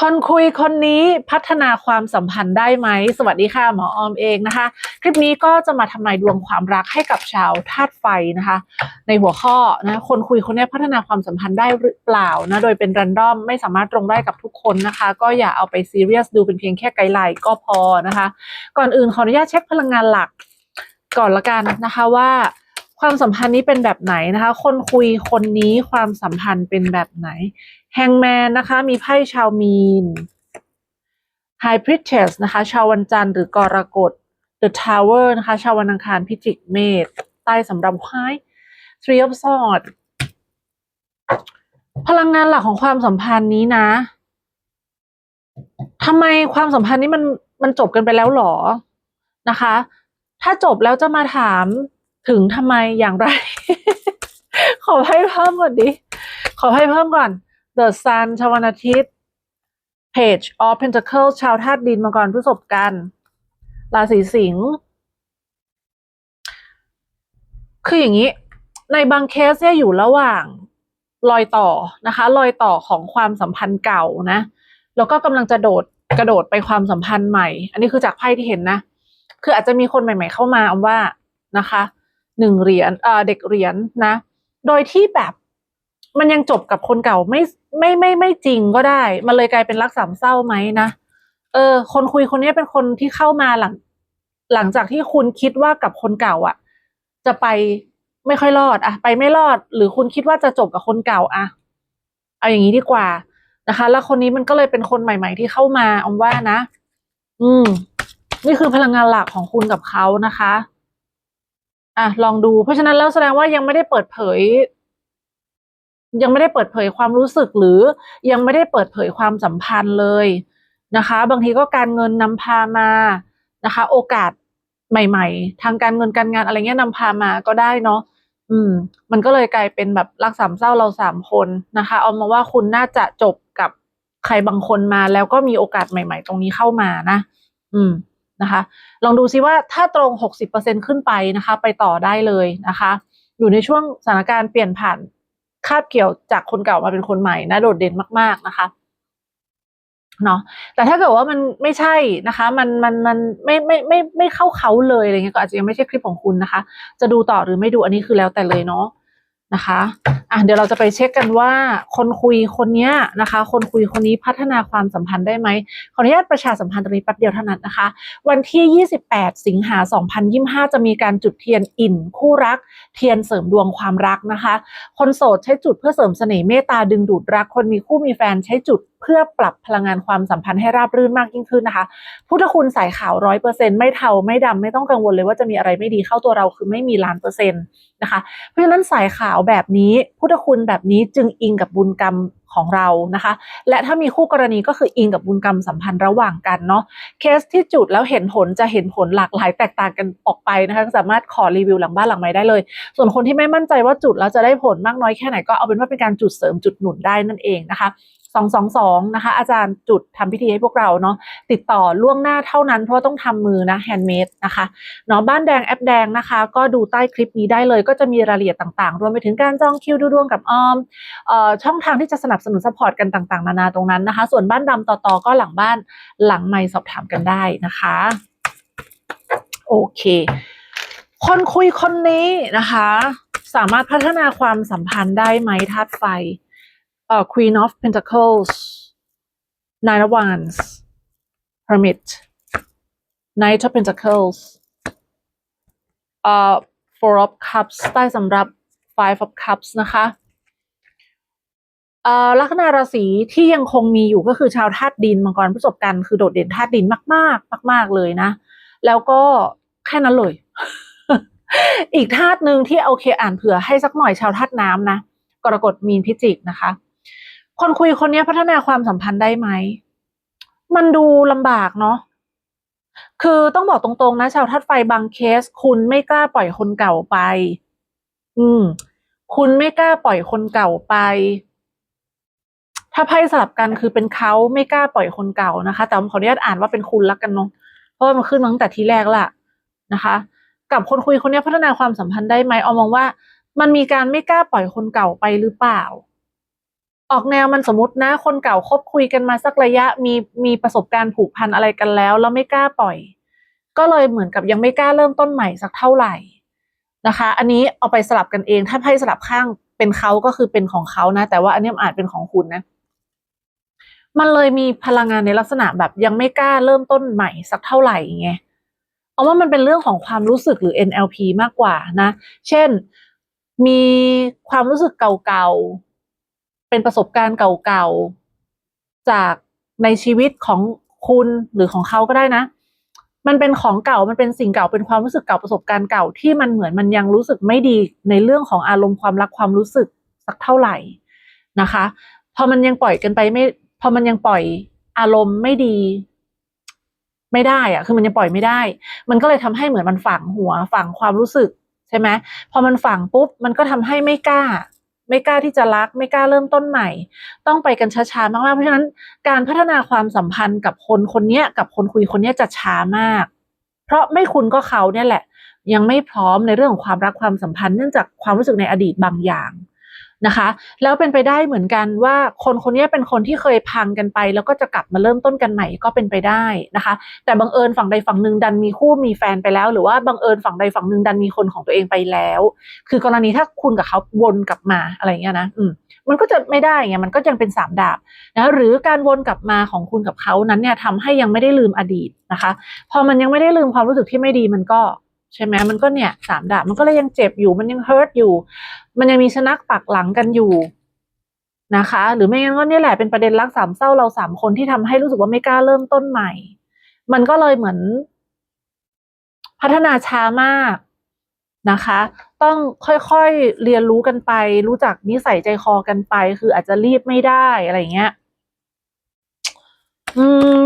คนคุยคนนี้พัฒนาความสัมพันธ์ได้ไหม สวัสดีค่ะหมอออมเองนะคะ คลิปนี้ก็จะมาทำนายดวงความรักให้กับชาวธาตุไฟนะคะ ในหัวข้อนะคนคุยคนนี้พัฒนาความสัมพันธ์ได้หรือเปล่านะโดยเป็นรันดอมไม่สามารถตรงได้กับทุกคนนะคะ ก็อย่าเอาไปซีเรียสดูเป็นเพียงแค่ไกด์ไลน์ก็พอนะคะ ก่อนอื่นขออนุญาตเช็คพลังงานหลักก่อนละกันนะคะว่า ความสัมพันธ์นี้เป็นแบบไหนนะคะ คนคุยคนนี้ความสัมพันธ์เป็นแบบไหนแฮงแมนนะคะ มีไพ่ชาวมีน High Priestess นะคะ ชาววันจันทร์หรือกรกฎ The Tower นะคะ ชาววันอังคารพิจิกเมษใต้สำหรับไพ่ Three of Swords พลังงานหลักของความสัมพันธ์นี้นะทำไมความสัมพันธ์นี้มันมันจบกันไปแล้วหรอนะคะ ถ้าจบแล้วจะมาถาม ถึงทำไมอย่างไร ขอให้เพิ่มก่อนดิ ขอให้เพิ่มก่อน The Sun ชาววันอาทิตย์ Page of Pentacles ชาวธาตุดินมังกรพฤษภกันราศีสิงห์คืออย่างนี้ ในบางเคสเนี่ยอยู่ระหว่างรอยต่อนะคะ รอยต่อของความสัมพันธ์เก่านะ แล้วก็กำลังจะโดดกระโดดไปความสัมพันธ์ใหม่ อันนี้คือจากไพ่ที่เห็นนะ คืออาจจะมีคนใหม่ ๆ เข้ามาเอาว่านะคะ หนึ่งเหรียญเด็กเหรียญนะ โดยที่แบบมันยังจบกับคนเก่าไม่ไม่ไม่ไม่จริงก็ได้ มันเลยกลายเป็นรักสามเศร้าไหมนะเออ คนคุยคนนี้เป็นคนที่เข้ามาหลัง หลังจากที่คุณคิดว่ากับคนเก่าอะ่ะ จะไปไม่ค่อยรอดอะไปไม่รอด หรือคุณคิดว่าจะจบกับคนเก่าอะเอาอย่างนี้ดีกว่านะคะ แล้วคนนี้มันก็เลยเป็นคนใหม่ ๆ ที่เข้ามาอมว่านะ อืม นี่คือพลังงานหลักของคุณกับเขานะคะ อะลองดู เพราะฉะนั้นแล้วแสดงว่ายังไม่ได้เปิดเผย ยังไม่ได้เปิดเผยความรู้สึกหรือยังไม่ได้เปิดเผยความสัมพันธ์เลยนะคะ บางทีก็การเงินนำพามานะคะ โอกาสใหม่ ๆ ทางการเงินการงานอะไรเงี้ยนำพามาก็ได้เนาะอืม มันก็เลยกลายเป็นแบบรักสามเศร้าเราสามคนนะคะ เอามาว่าคุณน่าจะจบกับใครบางคนมาแล้วก็มีโอกาสใหม่ ๆ ตรงนี้เข้ามานะ อืม นะคะ ลองดูซิว่าถ้าตรงหกสิบเปอร์เซ็นขึ้นไปนะคะ ไปต่อได้เลยนะคะ อยู่ในช่วงสถานการณ์เปลี่ยนผ่านคาบเกี่ยวจากคนเก่ามาเป็นคนใหม่นะโดดเด่นมาก ๆนะคะเนาะแต่ถ้าเกิดว่ามันไม่ใช่นะคะ มันมันมันไม่ไม่ไม่ไม่เข้าเขาเลยอะไรเงี้ยก็อาจจะยังไม่ใช่คลิปของคุณนะคะ จะดูต่อหรือไม่ดูอันนี้คือแล้วแต่เลยเนาะนะคะอะเดี๋ยวเราจะไปเช็คกันว่า คนคุยคนนี้นะคะ คนคุยคนนี้พัฒนาความสัมพันธ์ได้ไหมขออนุญาตประชาสัมพันธ์ตรงนี้แป๊บเดียวเท่านั้นนะคะ วันที่ 28 สิงหา 2025 จะมีการจุดเทียนอิ่นคู่รัก เทียนเสริมดวงความรักนะคะ คนโสดใช้จุดเพื่อเสริมเสน่ห์เมตตาดึงดูดรัก คนมีคู่มีแฟนใช้จุด เพื่อปรับพลังงานความสัมพันธ์ให้ราบรื่นมากยิ่งขึ้นนะคะ พุทธคุณสายขาวร้อยเปอร์เซ็นไม่เทาไม่ดำไม่ต้องกังวลเลยว่าจะมีอะไรไม่ดีเข้าตัวเราคือไม่มีล้านเปอร์เซ็นต์นะคะ เพราะฉะนั้นสายขาวแบบนี้ พุทธคุณแบบนี้จึงอิงกับบุญกรรมของเรานะคะ และถ้ามีคู่กรณีก็คืออิงกับบุญกรรมสัมพันธ์ระหว่างกันเนาะเคสที่จุดแล้วเห็นผลจะเห็นผลหลากหลายแตกต่างกันออกไปนะคะสามารถขอรีวิวหลังบ้านหลังไม้ได้เลย ส่วนคนที่ไม่มั่นใจว่าจุดแล้วจะได้ผลมากน้อยแค่ไหนก็เอาเป็นว่าเป็นการจุดเสริมจุดหนุนได้นั่นเองนะคะ222 นะคะ อาจารย์จุดทำพิธีให้พวกเราเนาะติดต่อล่วงหน้าเท่านั้นเพราะต้องทำมือนะแฮนด์เมดนะคะเนาะบ้านแดงแอปแดงนะคะ ก็ดูใต้คลิปนี้ได้เลยก็จะมีรายละเอียดต่างๆ รวมไปถึงการจองคิวดูดวงกับออมเอ่อช่องทางที่จะสนับสนุนสปอร์ตกันต่างๆ นานาตรงนั้นนะคะ ส่วนบ้านดำต่อๆก็หลังบ้านหลังไม่สอบถามกันได้นะคะโอเค คนคุยคนนี้นะคะ สามารถพัฒนาความสัมพันธ์ได้ไหมธาตุไฟ เอ่อ Queen of Pentacles Nine of Wands Hermit Knight of Pentacles เอ่อ Four of Cups ใต้สำหรับ Five of Cups นะคะเอ่อลัคนาราศีที่ยังคงมีอยู่ก็คือชาวธาตุดินมังกรประสบการณ์คือโดดเด่นธาตุดินมากๆ มาก ๆเลยนะ แล้วก็แค่นั้นเลย อีกธาตุหนึ่งที่โอเคอ่านเผื่อให้สักหน่อยชาวธาตุน้ำนะกรกฎมีนพิจิกนะคะ คนคุยคนนี้พัฒนาความสัมพันธ์ได้ไหม มันดูลำบากเนาะ คือต้องบอกตรงๆนะ ชาวธาตุไฟบางเคส คุณไม่กล้าปล่อยคนเก่าไป อืม คุณไม่กล้าปล่อยคนเก่าไป ถ้าไพ่สลับกันคือเป็นเขาไม่กล้าปล่อยคนเก่านะคะ แต่ผมขออนุญาตอ่านว่าเป็นคุณละกันเนาะ เพราะว่ามันขึ้นมาตั้งแต่ทีแรกละนะคะ กับคนคุยคนนี้พัฒนาความสัมพันธ์ได้ไหมเอามองว่า มันมีการไม่กล้าปล่อยคนเก่าไปหรือเปล่า ออกแนวมันสมมตินะ คนเก่าคบคุยกันมาสักระยะมีมีประสบการณ์ผูกพันอะไรกันแล้ว แล้วไม่กล้าปล่อย ก็เลยเหมือนกับยังไม่กล้าเริ่มต้นใหม่สักเท่าไหร่นะคะ อันนี้เอาไปสลับกันเองถ้าไพ่สลับข้างเป็นเขาก็คือเป็นของเขานะ แต่ว่าอันนี้อาจเป็นของคุณนะ มันเลยมีพลังงานในลักษณะแบบยังไม่กล้าเริ่มต้นใหม่สักเท่าไหร่ไงเอาว่ามันเป็นเรื่องของความรู้สึกหรือ NLP มากกว่านะ เช่น มีความรู้สึกเก่าๆ เป็นประสบการณ์เก่าๆ จากในชีวิตของคุณหรือของเขาก็ได้นะ มันเป็นของเก่ามันเป็นสิ่งเก่าเป็นความรู้สึกเก่าประสบการณ์เก่าที่มันเหมือนมันยังรู้สึกไม่ดีในเรื่องของอารมณ์ความรักความรู้สึกสักเท่าไหร่นะคะ พอมันยังปล่อยกันไปไม่ พอมันยังปล่อยอารมณ์ไม่ดี ไม่ได้อะคือมันยังปล่อยไม่ได้ มันก็เลยทำให้เหมือนมันฝังหัวฝังความรู้สึกใช่ไหมพอมันฝังปุ๊บ มันก็ทำให้ไม่กล้า ไม่กล้าที่จะรัก ไม่กล้าเริ่มต้นใหม่ ต้องไปกันช้าๆมากๆ เพราะฉะนั้นการพัฒนาความสัมพันธ์กับคนคนนี้กับคนคุยคนนี้จะช้ามาก เพราะไม่คุณก็เขาเนี่ยแหละ ยังไม่พร้อมในเรื่องของความรักความสัมพันธ์เนื่องจากความรู้สึกในอดีตบางอย่าง นะคะ แล้วเป็นไปได้เหมือนกันว่าคนคนนี้เป็นคนที่เคยพังกันไป แล้วก็จะกลับมาเริ่มต้นกันใหม่ก็เป็นไปได้นะคะ แต่บังเอิญฝั่งใดฝั่งหนึ่งดันมีคู่มีแฟนไปแล้ว หรือว่าบังเอิญฝั่งใดฝั่งหนึ่งดันมีคนของตัวเองไปแล้ว คือกรณีถ้าคุณกับเขาวนกลับมาอะไรเงี้ยนะอืมมันก็จะไม่ได้ไงมันก็ยังเป็นสามดาบนะหรือการวนกลับมาของคุณกับเขานั้นเนี่ยทำให้ยังไม่ได้ลืมอดีตนะคะ พอมันยังไม่ได้ลืมความรู้สึกที่ไม่ดีมันก็ ใช่ไหมมันก็เนี่ยสามดาบมันก็เลยยังเจ็บอยู่ มันยังเฮิร์ตอยู่ มันยังมีชนักปักหลังกันอยู่นะคะ หรือไม่งั้นก็เนี่ยแหละเป็นประเด็นรักสามเศร้าเราสามคนที่ทำให้รู้สึกว่าไม่กล้าเริ่มต้นใหม่ มันก็เลยเหมือน พัฒนาช้ามากนะคะ ต้องค่อยๆเรียนรู้กันไป รู้จักนิสัยใจคอกันไป คืออาจจะรีบไม่ได้อะไรเงี้ย อืม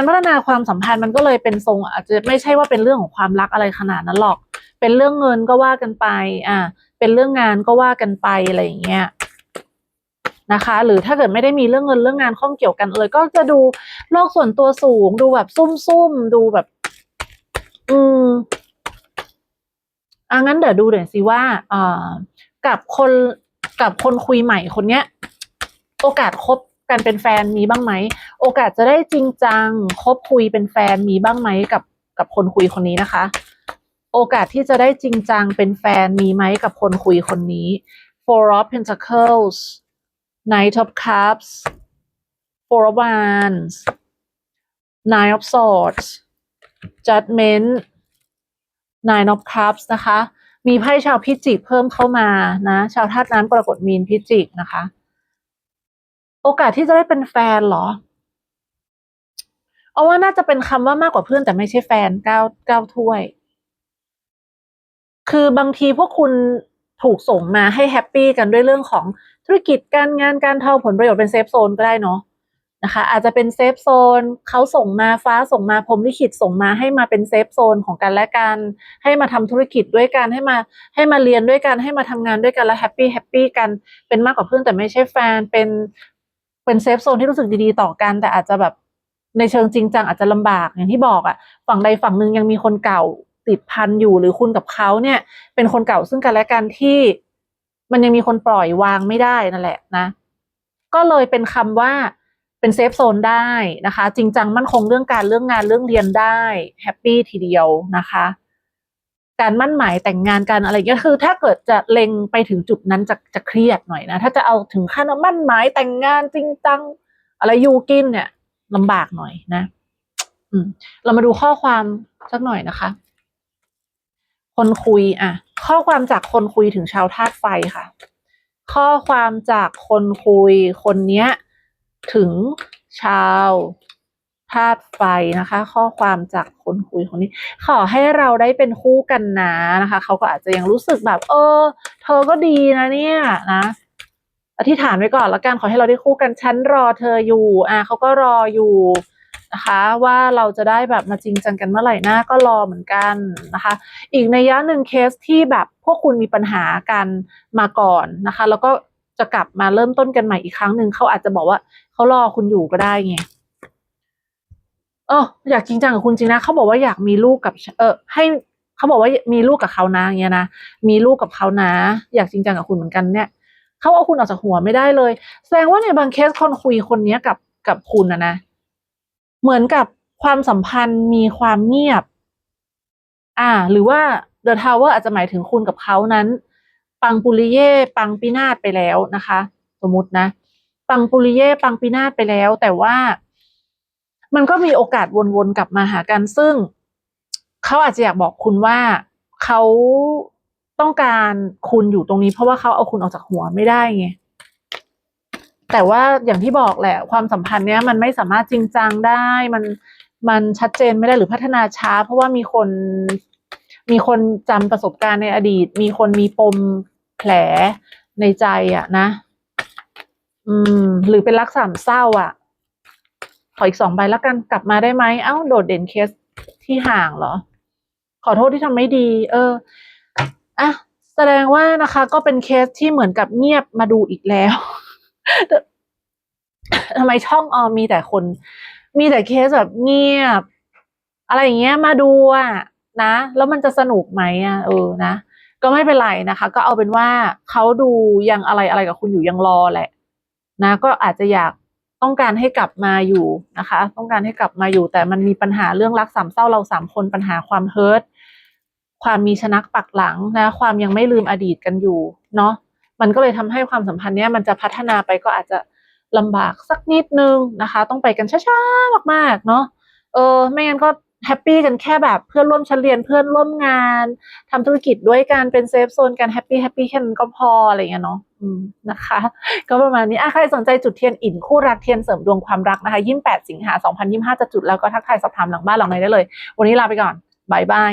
การพัฒนาความสัมพันธ์มันก็เลยเป็นทรง อาจจะไม่ใช่ว่าเป็นเรื่องของความรักอะไรขนาดนั้นหรอก เป็นเรื่องเงินก็ว่ากันไป อ่า เป็นเรื่องงานก็ว่ากันไปอะไรอย่างเงี้ยนะคะ หรือถ้าเกิดไม่ได้มีเรื่องเงินเรื่องงานข้องเกี่ยวกันเลย ก็จะดูโลกส่วนตัวสูง ดูแบบซุ่มๆดูแบบ อืมอะงั้นเดี๋ยวดูหน่อยวสิว่าอ่ากับคนกับคนคุยใหม่คนเนี้ย โอกาสคบ กันเป็นแฟนมีบ้างไหม โอกาสจะได้จริงจังคบคุยเป็นแฟนมีบ้างไหมกับกับคนคุยคนนี้นะคะ โอกาสที่จะได้จริงจังเป็นแฟนมีไหมกับคนคุยคนนี้ Four of Pentacles Knight of Cups Four of Wands Nine of Swords Judgment Nine of Cups นะคะ มีไพ่ชาวพิจิกเพิ่มเข้ามานะ ชาวธาตุน้ำกรกฎมีนพิจิกนะคะ โอกาสที่จะได้เป็นแฟนเหรอเอาว่าน่าจะเป็นคำว่ามากกว่าเพื่อนแต่ไม่ใช่แฟนเก้าเก้าถ้วย คือบางทีพวกคุณถูกส่งมาให้แฮปปี้กันด้วยเรื่องของธุรกิจการงานการเท่าผลประโยชน์เป็นเซฟโซนก็ได้เนาะนะคะ อาจจะเป็นเซฟโซนเขาส่งมาฟ้าส่งมาพรมลิขิตส่งมาให้มาเป็นเซฟโซนของกันและกันให้มาทำธุรกิจด้วยกันให้มาให้มาเรียนด้วยกันให้มาทำงานด้วยกันแล้วแฮปปี้แฮปปี้กันเป็นมากกว่าเพื่อนแต่ไม่ใช่แฟนเป็น เป็นเซฟโซนที่รู้สึกดีๆต่อกัน แต่อาจจะแบบในเชิงจริงจังอาจจะลำบากอย่างที่บอกอะฝั่งใดฝั่งหนึ่งยังมีคนเก่าติดพันอยู่หรือคุณกับเขาเนี่ย เป็นคนเก่าซึ่งกันและกันที่มันยังมีคนปล่อยวางไม่ได้นั่นแหละนะ ก็เลยเป็นคำว่าเป็นเซฟโซนได้นะคะ จริงจังมั่นคงเรื่องการเรื่องงานเรื่องเรียนได้แฮปปี้ทีเดียวนะคะ การมั่นหมายแต่งงานกันอะไรเงี้ยคือ ถ้าเกิดจะเล็งไปถึงจุดนั้นจะจะเครียดหน่อยนะ ถ้าจะเอาถึงขั้นมั่นหมายแต่งงานจริงจังอะไรยูกินเนี่ยลำบากหน่อยนะ อืม เรามาดูข้อความสักหน่อยนะคะ คนคุย อะ ข้อความจากคนคุยถึงชาวธาตุไฟค่ะ ข้อความจากคนคุยคนเนี้ย ถึงชาว ธาตุไฟนะคะ ข้อความจากคนคุยคนนี้ ขอให้เราได้เป็นคู่กันนะนะคะ เขาก็อาจจะยังรู้สึกแบบ เออ เธอก็ดีนะเนี่ยนะอธิษฐานไว้ก่อนแล้วกันขอให้เราได้คู่กันฉันรอเธออยู่ อะเขาก็รออยู่นะคะ ว่าเราจะได้แบบมาจริงจังกันเมื่อไหร่หน้าก็รอเหมือนกันนะคะ อีกในยะหนึ่งเคสที่แบบพวกคุณมีปัญหากันมาก่อนนะคะ แล้วก็จะกลับมาเริ่มต้นกันใหม่อีกครั้งหนึ่งเขาอาจจะบอกว่าเขารอคุณอยู่ก็ได้ไง เอออยากจริงจังกับคุณจริงนะเขาบอกว่าอยากมีลูกกับ เออให้เขาบอกว่ามีลูกกับเขานะเงี้ยนะมีลูกกับเขานะ อยากจริงจังกับคุณเหมือนกันเนี่ยเขาเอาคุณออกจากหัวไม่ได้เลย แสดงว่าในบางเคสคนคุยคนเนี้ยกับกับคุณนะนะเหมือนกับความสัมพันธ์มีความเงียบ อ่า หรือว่า The Tower อาจจะหมายถึงคุณกับเขานั้น ปังปุริเย่ปังปินาศไปแล้วนะคะ สมมตินะ ปังปุริเย่ปังปินาศไปแล้ว แต่ว่า มันก็มีโอกาสวนๆกลับมาหากัน ซึ่งเขาอาจจะอยากบอกคุณว่าเขาต้องการคุณอยู่ตรงนี้เพราะว่าเขาเอาคุณออกจากหัวไม่ได้ไงแต่ว่าอย่างที่บอกแหละ ความสัมพันธ์เนี้ยมันไม่สามารถจริงจังได้ มันมันชัดเจนไม่ได้หรือพัฒนาช้า เพราะว่ามีคนมีคนจำประสบการณ์ในอดีต มีคนมีปมแผลในใจอะนะ อืม หรือเป็นรักสามเศร้าอะ ออีกสองใบแล้วกันกลับมาได้ไหมเอ้าโดดเด่นเคสที่ห่างเหรอ ขอโทษที่ทำไม่ดี เอออะแสดงว่านะคะ ก็เป็นเคสที่เหมือนกับเงียบมาดูอีกแล้วทำไมช่องออมมีแต่คน มีแต่เคสแบบเงียบ อะไรอย่างเงี้ยมาดูอะนะ แล้วมันจะสนุกไหมอะเออนะก็ไม่เป็นไรนะคะ ก็เอาเป็นว่าเขาดูยังอะไรอะไรกับคุณอยู่ยังรอแหละ นะ ก็อาจจะอยาก ต้องการให้กลับมาอยู่นะคะ ต้องการให้กลับมาอยู่ แต่มันมีปัญหาเรื่องรักสามเศร้าเราสามคนปัญหาความเฮิร์ตความมีชนักปักหลังนะ ความยังไม่ลืมอดีตกันอยู่เนาะมันก็เลยทำให้ความสัมพันธ์เนี้ยมันจะพัฒนาไปก็อาจจะลำบากสักนิดนึงนะคะ ต้องไปกันช้าๆมากๆเนาะเออไม่งั้นก็ แฮปปี้กันแค่แบบเพื่อนร่วมชั้นเรียนเพื่อนร่วมงานทำธุรกิจด้วยกันเป็นเซฟโซนกันแฮปปี้แฮปปี้แค่นั้นก็พออะไรเงี้ยเนาะนะคะ ก็ประมาณนี้อะใครสนใจจุดเทียนอินคู่รักเทียนเสริมดวงความรักนะคะยี่สิงหาสองพันยี่สิบห้าจะจุดแล้วก็ทักทายสอบถามหลังบ้านหลังไหนได้เลย วันนี้ลาไปก่อนบายบาย